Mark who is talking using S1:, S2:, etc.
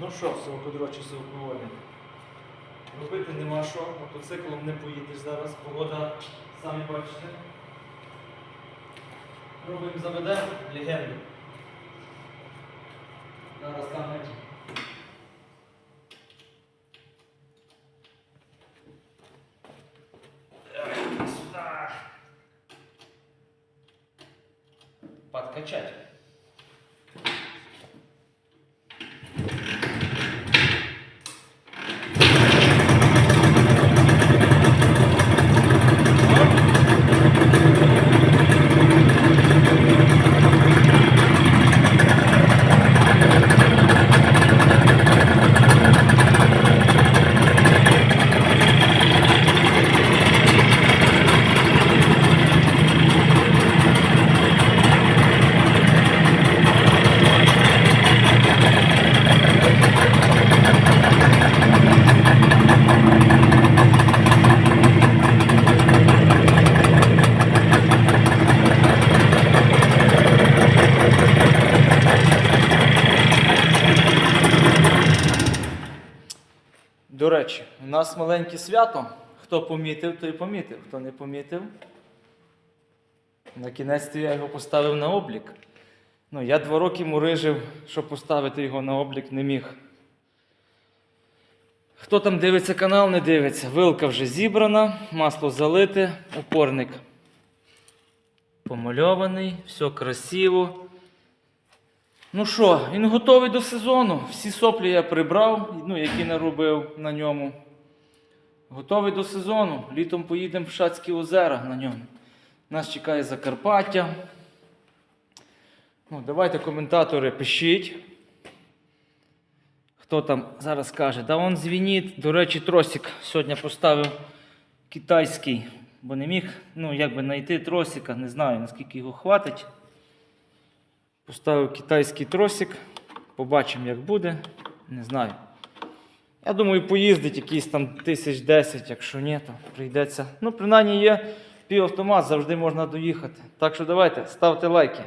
S1: Ну що, совокодрочі совокноводи? Робити нема що, мотоциклом не поїдеш зараз, погода, самі бачите. Робимо заведемо легенду. Зараз камері. Сюда. Подкачать. До речі, у нас маленьке свято. Хто помітив, той помітив. Хто не помітив. На кінець я його поставив на облік. Ну, я два роки мурижив, щоб поставити його на облік, не міг. Хто там дивиться канал, не дивиться. Вилка вже зібрана, масло залите, опорник помальований, все красиво. Ну що, він готовий до сезону. Всі соплі я прибрав, ну, які наробив на ньому. Готовий до сезону. Літом поїдемо в Шацькі озера на ньому. Нас чекає Закарпаття. Ну, давайте коментатори пишіть. Хто там зараз каже? Да он дзвінить. До речі, тросик сьогодні поставив китайський, бо не міг ну, якби знайти тросика, не знаю наскільки його хватить. Поставив китайський тросик. Побачимо, як буде. Не знаю. Я думаю, поїздить якісь там тисяч десять, якщо ні, то прийдеться. Ну, принаймні є півавтомат, завжди можна доїхати. Так що давайте, ставте лайки.